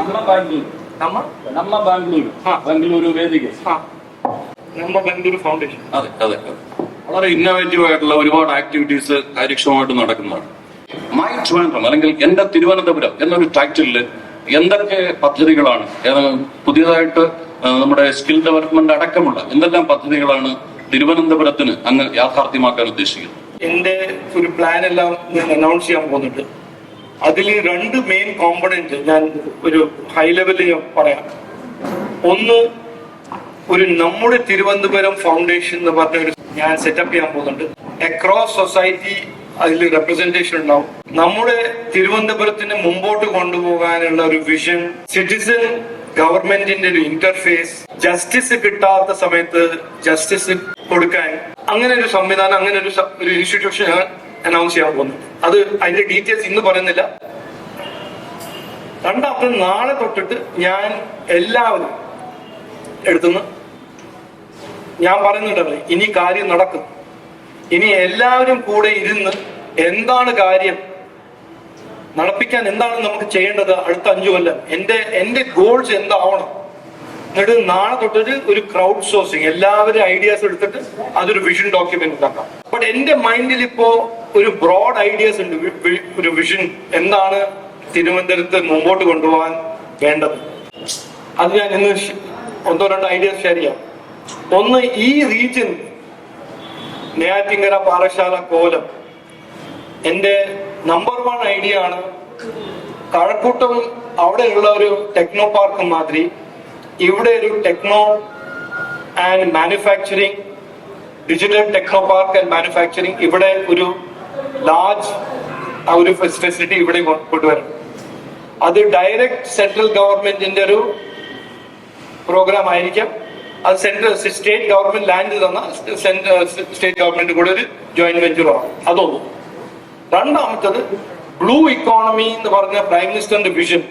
ನಮ್ಮ ಬ್ಯಾಂಗ್ಳೂರು ನಮ್ಮ ನಮ್ಮ ಬ್ಯಾಂಗ್ಳೂರು ಹಾ. ಬೆಂಗಳೂರು ವೇದಿಕೆ ആ നമ്മ ബംഗളൂരു ഫൗണ്ടേഷൻ അതെ അതെ അതെ. വളരെ ഇന്നോവേറ്റീവ് ആയിട്ടുള്ള ഒരുപാട് ആക്ടിവിറ്റീസ് കാര്യക്ഷമമായിട്ട് നടക്കുന്നതാണ് മൈ ട്രിവാൻഡ്രം അല്ലെങ്കിൽ എന്റെ തിരുവനന്തപുരം എന്നൊരു ടൈറ്റിലില് എന്തൊക്കെ പദ്ധതികളാണ് ഏത് പുതിയതായിട്ട് ആ, നമ്മുടെ സ്കിൽ ഡെവലപ്മെന്റ് അടക്കമുള്ള എന്തെല്ലാം പദ്ധതികളാണ് തിരുവനന്തപുരത്തിന് അങ്ങ് യാഥാർത്ഥ്യമാക്കാൻ ഉദ്ദേശിക്കുന്നത് എന്റെ ഒരു പ്ലാൻ എല്ലാം ഞാൻ അനൗൺസ് ചെയ്യാൻ പോകുന്നുണ്ട് അതിൽ രണ്ട് മെയിൻ കോമ്പണന്റ് ഞാൻ ഒരു ഹൈ ലെവലിൽ പറയാം. ഒന്ന് ഒരു നമ്മുടെ തിരുവനന്തപുരം ഫൗണ്ടേഷൻ എന്ന് പറഞ്ഞ ഒരു ഞാൻ സെറ്റപ്പ് ചെയ്യാൻ പോകുന്നുണ്ട്. അക്രോസ് സൊസൈറ്റി അതിൽ റെപ്രസെന്റേഷൻ ഉണ്ടാവും. നമ്മുടെ തിരുവനന്തപുരത്തിന് മുമ്പോട്ട് കൊണ്ടുപോകാനുള്ള ഒരു വിഷൻ സിറ്റിസൺ ഗവൺമെന്റിന്റെ ഒരു ഇന്റർഫേസ് ജസ്റ്റിസ് കിട്ടാത്ത സമയത്ത് ജസ്റ്റിസ് കൊടുക്കാൻ. അങ്ങനെ ഒരു സംവിധാനം അങ്ങനെ ഒരു ഒരു ഇൻസ്റ്റിറ്റ്യൂഷൻ അനൗൺസ് ചെയ്യാൻ പോകുന്നത് അത് അതിന്റെ ഡീറ്റെയിൽസ് ഇന്ന് പറയുന്നില്ല. രണ്ടാമത്തെ നാളെ തൊട്ടിട്ട് ഞാൻ എല്ലാവരും എടുത്തുനിന്ന് ഞാൻ പറയുന്നുണ്ടല്ലോ ഇനി കാര്യം നടക്കും. ഇനി എല്ലാവരും കൂടെ ഇരുന്ന് എന്താണ് കാര്യം? നടപ്പിക്കാൻ എന്താണ് നമുക്ക് ചെയ്യേണ്ടത് അടുത്ത അഞ്ചു കൊല്ലം? എന്റെ എന്റെ ഗോൾസ് എന്താവണം? എന്നിട്ട് നാളെ തൊട്ടൊരു ഒരു ക്രൗഡ് സോഴ്സിങ് എല്ലാവരും ഐഡിയാസ് എടുത്തിട്ട് അതൊരു വിഷൻ ഡോക്യുമെന്റ് ഉണ്ടാക്കാം. ബട്ട് എന്റെ മൈൻഡിൽ ഇപ്പോ ഒരു ബ്രോഡ് ഐഡിയാസ് ഉണ്ട് ഒരു വിഷൻ എന്താണ് തിരുവനന്തപുരത്ത് മുമ്പോട്ട് കൊണ്ടുപോകാൻ വേണ്ടത്? അത് ഞാൻ ഇന്ന് ഒന്നോ രണ്ടോ ഐഡിയാസ് ഷെയർ ചെയ്യാം. ഒന്ന് ഈ റീജിയൻ നെയ്യാറ്റിങ്കര പാറശാല കോലം എന്റെ നമ്പർ വൺ ഐഡിയ ആണ് കഴക്കൂട്ടം അവിടെയുള്ള ഒരു ടെക്നോ പാർക്ക് മാതിരി ഇവിടെ ഒരു techno and manufacturing digital techno park and manufacturing ഇവിടെ ഒരു ലാർജ് ഒരു ഫെസിലിറ്റി ഇവിടെ കൊണ്ടുവരണം. അത് ഡയറക്റ്റ് സെൻട്രൽ ഗവൺമെന്റിന്റെ ഒരു പ്രോഗ്രാം ആയിരിക്കാം. അത് സെൻട്രൽ സ്റ്റേറ്റ് ഗവൺമെന്റ് ലാൻഡ് തന്ന സ്റ്റേറ്റ് ഗവൺമെന്റ് കൂടെ ഒരു ജോയിന്റ് വെഞ്ചറാണ് അതൊന്ന്. രണ്ടാമത്തത് ബ്ലൂ ഇക്കോണമി എന്ന് പറഞ്ഞ prime മിനിസ്റ്ററിന്റെ vision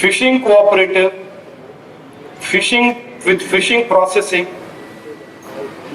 fishing cooperative fishing with fishing processing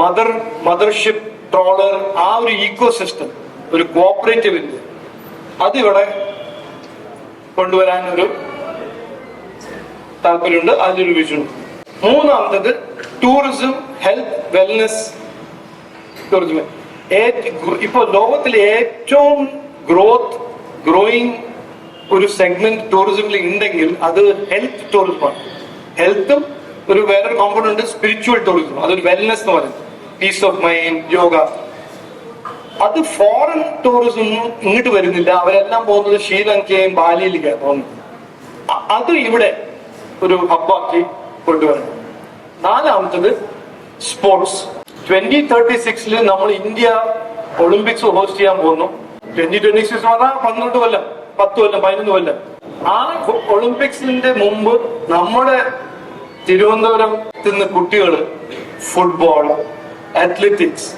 mother mothership trawler ആ ഒരു ഈക്കോ സിസ്റ്റം ഒരു കോപ്പറേറ്റീവ് ഇന്ത്യ അതിവിടെ കൊണ്ടുവരാൻ ഒരു താല്പര്യമുണ്ട്. അതിലൊരു വിഷൻ മൂന്നാമത്തത് ടൂറിസം ഹെൽത്ത് വെൽനസ് ടൂറിസം ഇപ്പൊ ലോകത്തിലെ ഏറ്റവും ഗ്രോത്ത് ഗ്രോയിങ് ഒരു സെഗ്മെന്റ് ടൂറിസമിൽ ഉണ്ടെങ്കിൽ അത് ഹെൽത്ത് ടൂറിസമാണ് ഹെൽത്തും ഒരു വേറൊരു കോമ്പൗണ്ട് സ്പിരിച്വൽ ടൂറിസം അതൊരു വെൽനെസ് എന്ന് പറയുന്നത്. പീസ് ഓഫ് മൈൻഡ് യോഗ അത് ഫോറിൻ ടൂറിസം ഇങ്ങോട്ട് വരുന്നില്ല. അവരെല്ലാം പോകുന്നത് ശ്രീലങ്കയും ബാലിയിലേക്കാണ് പോകുന്നത് അത് ഇവിടെ ഒരു ഹബ്ബാക്കി കൊണ്ടുവരണം നാലാമത്തത് സ്പോർട്സ് ട്വന്റി തേർട്ടി സിക്സിൽ നമ്മൾ ഇന്ത്യ ഒളിമ്പിക്സ് ഹോസ്റ്റ് ചെയ്യാൻ പോകുന്നു. ട്വന്റി ട്വന്റി സിക്സ് പറഞ്ഞാൽ പന്ത്രണ്ട് കൊല്ലം പത്ത് കൊല്ലം പതിനൊന്ന് കൊല്ലം. ആ ഒളിമ്പിക്സിന്റെ മുമ്പ് നമ്മുടെ തിരുവനന്തപുരത്ത് നിന്ന് കുട്ടികൾ ഫുട്ബോൾ അത്ലറ്റിക്സ്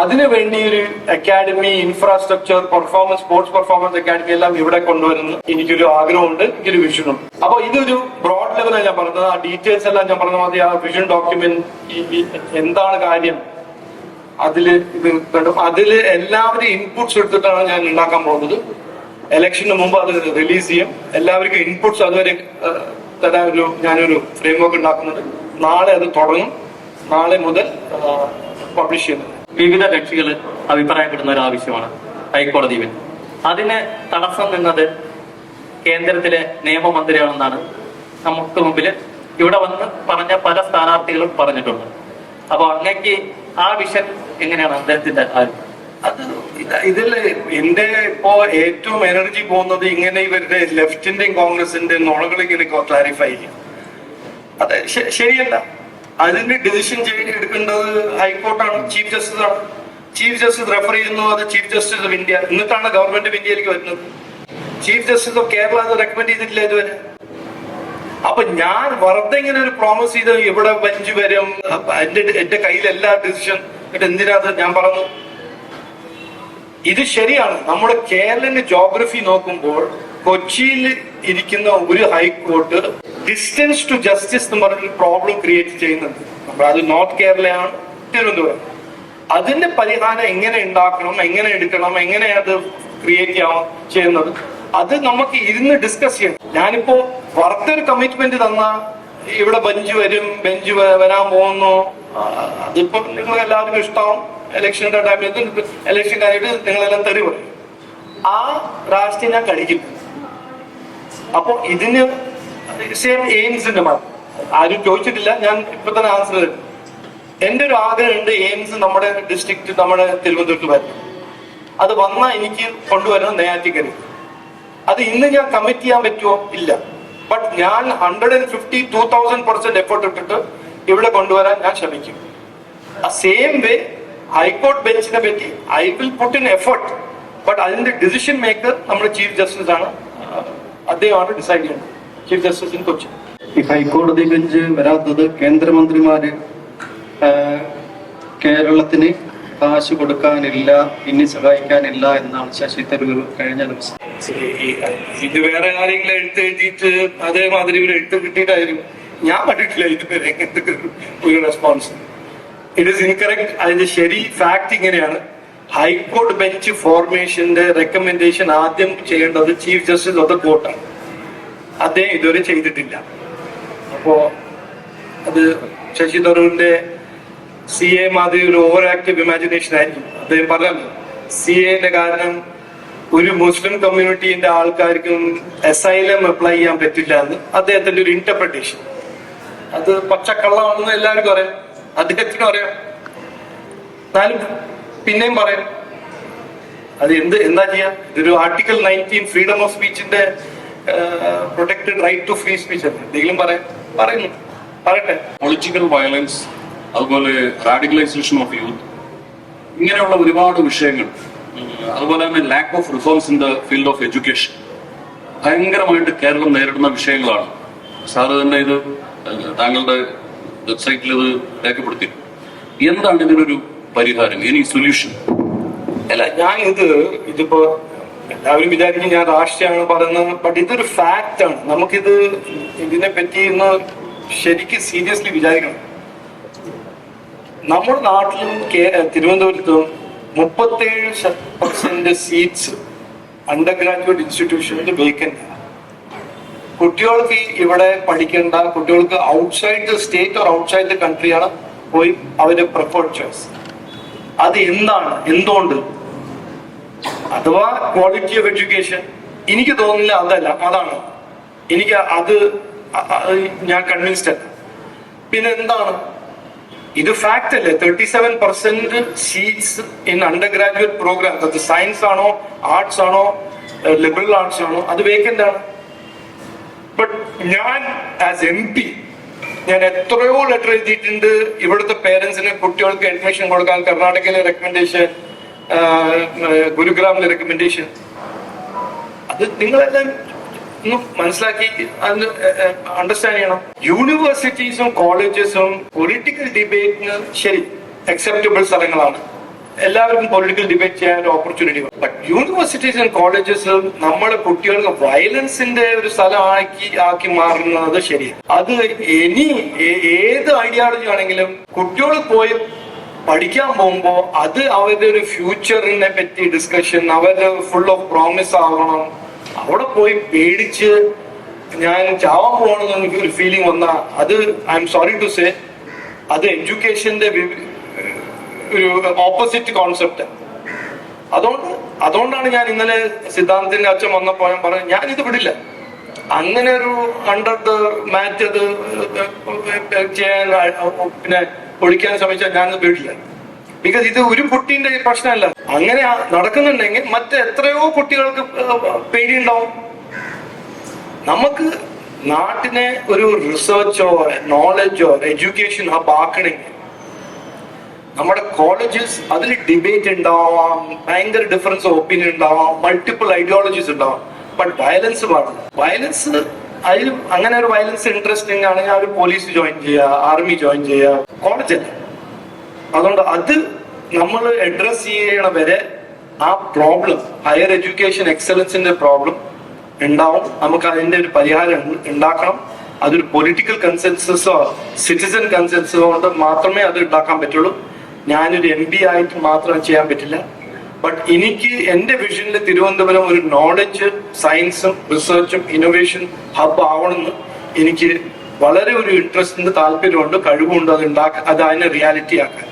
അതിനുവേണ്ടി ഒരു academy infrastructure performance sports performance academy എല്ലാം ഇവിടെ കൊണ്ടുവരുന്നു. എനിക്കൊരു ആഗ്രഹമുണ്ട് എനിക്കൊരു വിഷനുണ്ട് അപ്പൊ ഇതൊരു ബ്രോഡ് ലെവലാണ് ഞാൻ പറഞ്ഞത്. ആ ഡീറ്റെയിൽസ് എല്ലാം ഞാൻ പറഞ്ഞ മതി ആ വിഷൻ ഡോക്യുമെന്റ് എന്താണ് കാര്യം? അതിൽ ഇത് അതിൽ എല്ലാവരും ഇൻപുട്സ് എടുത്തിട്ടാണ് ഞാൻ ഉണ്ടാക്കാൻ പോകുന്നത്. ഇലക്ഷന് മുമ്പ് അത് റിലീസ് ചെയ്യും. എല്ലാവർക്കും ഇൻപുട്സ് അതുവരെ തരാൻ ഒരു ഞാനൊരു ഫ്രെയിംവർക്ക് ഉണ്ടാക്കുന്നുണ്ട്. നാളെ അത് തുടങ്ങും. നാളെ മുതൽ പബ്ലിഷ് ചെയ്യുന്നത്. വിവിധ കക്ഷികൾ അഭിപ്രായപ്പെടുന്ന ഒരു ആവശ്യമാണ് ഹൈക്കോടതി വിൻ അതിന് തടസ്സം നിന്നത് കേന്ദ്രത്തിലെ നിയമമന്ത്രിയാണെന്നാണ് നമുക്ക് മുമ്പിൽ ഇവിടെ വന്ന് പറഞ്ഞ പല സ്ഥാനാർത്ഥികളും പറഞ്ഞിട്ടുണ്ട്. അപ്പോൾ അങ്ങക്ക് ആ വിഷൻ എങ്ങനെയാണ് അദ്ദേഹത്തിന്റെ അത് ഇതിൽ എന്റെ ഇപ്പോ ഏറ്റവും എനർജി പോകുന്നത് ഇങ്ങനെ ഇവരുടെ ലെഫ്റ്റിന്റെയും കോൺഗ്രസിന്റെയും നുണകൾ ഇങ്ങനെ ക്ലാരിഫൈ ചെയ്യും. അത് ശരിയല്ല. അതിന്റെ ഡിസിഷൻ എടുക്കേണ്ടത് ഹൈക്കോർട്ടാണ്. ചീഫ് ജസ്റ്റിസ് ആണ്. ചീഫ് ജസ്റ്റിസ് റെഫർ ചെയ്യുന്നു അത് ചീഫ് ജസ്റ്റിസ് ഓഫ് ഇന്ത്യ എന്നിട്ടാണ് ഗവൺമെന്റ് ഓഫ് ഇന്ത്യയിലേക്ക് വരുന്നത്. ചീഫ് ജസ്റ്റിസ് ഓഫ് കേരള അത് റെക്കമെൻഡ് ചെയ്തിട്ടില്ല ഇതുവരെ. അപ്പൊ ഞാൻ വെറുതെ ഇങ്ങനെ ഒരു പ്രോമിസ് ചെയ്ത് ഇവിടെ ബെഞ്ച് വരും. എന്റെ എന്റെ കയ്യിൽ എല്ലാ ഡിസിഷൻ എന്നിട്ട് എന്തിനാ ഞാൻ പറഞ്ഞു? ഇത് ശരിയാണ്. നമ്മുടെ കേരളന്റെ ജോഗ്രഫി നോക്കുമ്പോൾ കൊച്ചിയിൽ ഇരിക്കുന്ന ഒരു ഹൈക്കോർട്ട് ഡിസ്റ്റൻസ് ടു ജസ്റ്റിസ് എന്ന് പറഞ്ഞൊരു പ്രോബ്ലം ക്രിയേറ്റ് ചെയ്യുന്നുണ്ട്. നമ്മൾ അത് നോർത്ത് കേരളയാണ് തിരുവനന്തപുരം അതിന്റെ പരിഹാരം എങ്ങനെ ഉണ്ടാക്കണം എങ്ങനെ എടുക്കണം എങ്ങനെ അത് ക്രിയേറ്റ് ചെയ്യാം ചെയ്യുന്നത് അത് നമുക്ക് ഇരുന്ന് ഡിസ്കസ് ചെയ്യണം. ഞാനിപ്പോ പുറത്തൊരു കമ്മിറ്റ്മെന്റ് തന്ന ഇവിടെ ബെഞ്ച് വരും ബെഞ്ച് വരാൻ പോകുന്നു. അതിപ്പോ നിങ്ങൾ എല്ലാവർക്കും ഇഷ്ടമാവും ഇലക്ഷന്റെ ടൈമിൽ ഇലക്ഷൻ കഴിഞ്ഞിട്ട് നിങ്ങളെല്ലാം തെറി പറയും. ആ രാഷ്ട്രീയം ഞാൻ കഴിക്കും അപ്പൊ ഇതിന് സെയിം എയിംസിന്റെ മാത്രം ആരും ചോദിച്ചിട്ടില്ല ഞാൻ ഇപ്പൊ തന്നെ ആൻസർ തരും. എന്റെ ഒരു ആഗ്രഹമുണ്ട് എയിംസ് നമ്മുടെ ഡിസ്ട്രിക്ട് നമ്മുടെ തിരുവനന്തപുരത്ത് വരണം. അത് വന്നാൽ എനിക്ക് കൊണ്ടുവരണം നെയ്യാറ്റിക്കരി അത് ഇന്ന് ഞാൻ കമ്മിറ്റ് ചെയ്യാൻ പറ്റുമോ ഇല്ല. ബട്ട് ഞാൻ hundred and fifty two thousand percent effort ഇട്ടിട്ട് ഇവിടെ കൊണ്ടുവരാൻ ഞാൻ ശ്രമിക്കും. സെയിം വേ ഹൈക്കോർട്ട് ബെഞ്ചിനെ പറ്റി I will put in effort but അതിന്റെ ഡിസിഷൻ മേക്കർ നമ്മുടെ ചീഫ് ജസ്റ്റിസ് ആണ്. അദ്ദേഹമാണ് ഡിസൈഡ് ചെയ്യുന്നത് ചീഫ് ജസ്റ്റിസ് ഇൻ കൊച്ചി. ഈ ഹൈക്കോടതി ബെഞ്ച് വരാത്തത് കേന്ദ്രമന്ത്രിമാര് കേരളത്തിന് കാശ് കൊടുക്കാനില്ല ഇനി സഹായിക്കാനില്ല എന്നാണ് ശശി തരൂർ കഴിഞ്ഞ ദിവസം. ഈ- ഇത് വേറെ ആരെങ്കിലും എഴുത്ത് എഴുതിയിട്ട് അതേമാതിരി ഒരു എഴുത്ത് കിട്ടിയിട്ടായിരിക്കും ഞാൻ കണ്ടിട്ടില്ല ഇതുവരെ ഒരു റെസ്പോൺസ് ഇറ്റ് ഇസ് ഇൻകറക്റ്റ് അതിന്റെ ശരി ഫാക്ട് ഇങ്ങനെയാണ്. ഹൈക്കോടതി ബെഞ്ച് ഫോർമേഷന്റെ റെക്കമെൻഡേഷൻ ആദ്യം ചെയ്യേണ്ടത് ചീഫ് ജസ്റ്റിസ് ഓഫ് ദ കോർട്ടാണ് അദ്ദേഹം ഇതുവരെ ചെയ്തിട്ടില്ല. അപ്പോ അത് ശശി തരൂരിന്റെ സി എ മാതിരി ഒരു ഓവർ ആക്റ്റീവ് ഇമാജിനേഷൻ ആയിരിക്കും. അദ്ദേഹം പറഞ്ഞല്ലോ സി എന്റെ കാരണം ഒരു മുസ്ലിം കമ്മ്യൂണിറ്റിന്റെ ആൾക്കാർക്കും അസൈലം അപ്ലൈ ചെയ്യാൻ പറ്റില്ല എന്ന് അദ്ദേഹത്തിന്റെ ഒരു ഇന്റർപ്രിട്ടേഷൻ അത് പച്ചക്കള്ളമാണെന്ന് എല്ലാവർക്കും അറിയാം. അദ്ദേഹത്തിനും അറിയാം. എന്നാലും പിന്നെയും പറയാം. അത് എന്ത് എന്താ ചെയ്യാ? ഇതൊരു article nineteen freedom of സ്പീച്ചിന്റെ protected right to free speech അല്ലേ? എന്തെങ്കിലും പറയാം പറയുന്നു. പറയട്ടെ. പൊളിറ്റിക്കൽ വയലൻസ് അതുപോലെ റാഡിക്കലൈസേഷൻ ഓഫ് യൂത്ത് ഇങ്ങനെയുള്ള ഒരുപാട് വിഷയങ്ങൾ. അതുപോലെ തന്നെ lack of reforms in the field of education ഭയങ്കരമായിട്ട് കേരളം നേരിടുന്ന വിഷയങ്ങളാണ്. സാറ് തന്നെ ഇത് താങ്കളുടെ വെബ്സൈറ്റിൽ ഇത് രേഖപ്പെടുത്തി. എന്താണ് ഇതിനൊരു പരിഹാരം? എനി സൊല്യൂഷൻ അല്ല ഞാൻ ഇത് ഇതിപ്പോ എല്ലാവരും വിചാരിക്കും ഞാൻ രാഷ്ട്രീയമാണ് പറയുന്നത് ബട്ട് ഇതൊരു ഫാക്റ്റ് ആണ്. നമുക്കിത് ഇതിനെ പറ്റി ഇന്ന് ശരിക്കും സീരിയസ്ലി വിചാരിക്കണം. നമ്മുടെ നാട്ടിലും തിരുവനന്തപുരത്തും മുപ്പത്തേഴ് പെർസെന്റ് സീറ്റ്സ് അണ്ടർ ഗ്രാജുവേറ്റ് ഇൻസ്റ്റിറ്റ്യൂഷനിൽ വേക്കന്റ് കുട്ടികൾക്ക് ഇവിടെ പഠിക്കേണ്ട കുട്ടികൾക്ക് outside the state or outside the കൺട്രിയാണ് പോയി അവർ പ്രിഫേർഡ് ചോയ്സ് അത് എന്താണ്? എന്തുകൊണ്ട്? അഥവാ ക്വാളിറ്റി ഓഫ് എഡ്യൂക്കേഷൻ എനിക്ക് തോന്നുന്നില്ല അതല്ല അതാണ്. എനിക്ക് അത് ഞാൻ കൺവിൻസ്ഡ് അല്ല. പിന്നെ എന്താണ്? ഇത് ഫാക്ട് അല്ലേ? Thirty seven percent seats in undergraduate program അത് സയൻസ് ആണോ ആർട്സ് ആണോ ലിബറൽ ആർട്സ് ആണോ അത് വേക്കന്റ് ആണ്. ബട്ട് ഞാൻ ആസ് എം പി ഞാൻ എത്രയോ ലെറ്റർ എഴുതിയിട്ടുണ്ട്. ഇവിടുത്തെ പേരൻസിന് കുട്ടികൾക്ക് അഡ്മിഷൻ കൊടുക്കാൻ കർണാടകയിലെ റെക്കമെൻഡേഷൻ ഗുരുഗ്രാമിലെ റെക്കമെൻഡേഷൻ അത് നിങ്ങളെല്ലാം ഒന്ന് മനസ്സിലാക്കി അതിന് അണ്ടർസ്റ്റാൻഡ് ചെയ്യണം. യൂണിവേഴ്സിറ്റീസും കോളേജസും പൊളിറ്റിക്കൽ ഡിബേറ്റിന് ശരി അക്സെപ്റ്റബിൾ സ്ഥലങ്ങളാണ്. എല്ലാവർക്കും പൊളിറ്റിക്കൽ ഡിബേറ്റ് ചെയ്യാൻ ഒരു ഓപ്പർച്യൂണിറ്റി ബട്ട് യൂണിവേഴ്സിറ്റീസ് ആൻഡ് കോളേജസും നമ്മുടെ കുട്ടികൾക്ക് വയലൻസിന്റെ ഒരു സ്ഥലമാക്കി ആക്കി മാറുന്നത് ശരിയാണ് അത് ഇനി ഏത് ഐഡിയോളജി ആണെങ്കിലും കുട്ടികൾ പോയി പഠിക്കാൻ പോകുമ്പോ അത് അവരുടെ ഒരു ഫ്യൂച്ചറിനെ പറ്റി ഡിസ്കഷൻ അവർ ഫുൾ ഓഫ് പ്രോമിസ് ആവണം. അവിടെ പോയി പേടിച്ച് ഞാൻ ചാവാൻ പോകണമെന്ന് എനിക്ക് ഒരു ഫീലിംഗ് വന്ന അത് I'm sorry to say അത് എഡ്യൂക്കേഷന്റെ ഒരു ഓപ്പോസിറ്റ് കോൺസെപ്റ്റ് അതുകൊണ്ട് അതുകൊണ്ടാണ് ഞാൻ ഇന്നലെ സിദ്ധാന്തത്തിന്റെ അച്ഛൻ വന്നപ്പോൾ ഞാൻ പറഞ്ഞു ഞാൻ ഇത് വിടില്ല. അങ്ങനെ ഒരു അണ്ടർ ദ മാറ്റ് അത് ചെയ്യാൻ പിന്നെ ഒഴിക്കാൻ ശ്രമിച്ചാൽ ഞാൻ പേടില്ല. ബിക്കോസ് ഇത് ഒരു കുട്ടീന്റെ പ്രശ്നമല്ല. അങ്ങനെ നടക്കുന്നുണ്ടെങ്കിൽ മറ്റെത്രയോ കുട്ടികൾക്ക് പേടിയുണ്ടാവും. നമുക്ക് നാട്ടിനെ ഒരു റിസർച്ചോ നോളജോ എഡ്യൂക്കേഷൻ ഹബ് ആക്കണമെങ്കിൽ നമ്മുടെ കോളേജസ് അതിൽ ഡിബേറ്റ് ഉണ്ടാവാം ഭയങ്കര ഡിഫറൻസ് ഓപ്പീനിയൻ ഉണ്ടാവാം മൾട്ടിപ്പിൾ ഐഡിയോളജീസ് ഉണ്ടാവാം. ബട്ട് വയലൻസ് പാടില്ല വയലൻസ് അതിൽ അങ്ങനെ ഒരു വയലൻസ് ഇൻട്രസ്റ്റിംഗ് ആണെങ്കിൽ അവർ പോലീസ് ജോയിൻ ചെയ്യുക ആർമി ജോയിൻ ചെയ്യുക. കോളേജ് അല്ല? അതുകൊണ്ട് അത് നമ്മൾ അഡ്രസ് ചെയ്യണ വരെ ആ പ്രോബ്ലം ഹയർ എഡ്യൂക്കേഷൻ എക്സലൻസിന്റെ പ്രോബ്ലം ഉണ്ടാവും. നമുക്ക് അതിന്റെ ഒരു പരിഹാരം ഉണ്ട- ഉണ്ടാക്കണം. അതൊരു പൊളിറ്റിക്കൽ കൺസെൻസസോ സിറ്റിസൺ കൺസെൻസസോ കൊണ്ട് മാത്രമേ അത് ഉണ്ടാക്കാൻ പറ്റുള്ളൂ. ഞാനൊരു എം പി ആയിട്ട് മാത്രം ചെയ്യാൻ പറ്റില്ല. ബട്ട് എനിക്ക് എന്റെ വിഷനിൽ തിരുവനന്തപുരം ഒരു നോളജ് സയൻസും റിസർച്ചും ഇന്നോവേഷൻ ഹബ് ആവണമെന്ന് എനിക്ക് വളരെ ഒരു ഇൻട്രസ്റ്റിന്റെ താല്പര്യമുണ്ട് കഴിവുണ്ട് അത് ഉണ്ടാക്കാൻ അത് അതിനെ റിയാലിറ്റി ആക്കാൻ.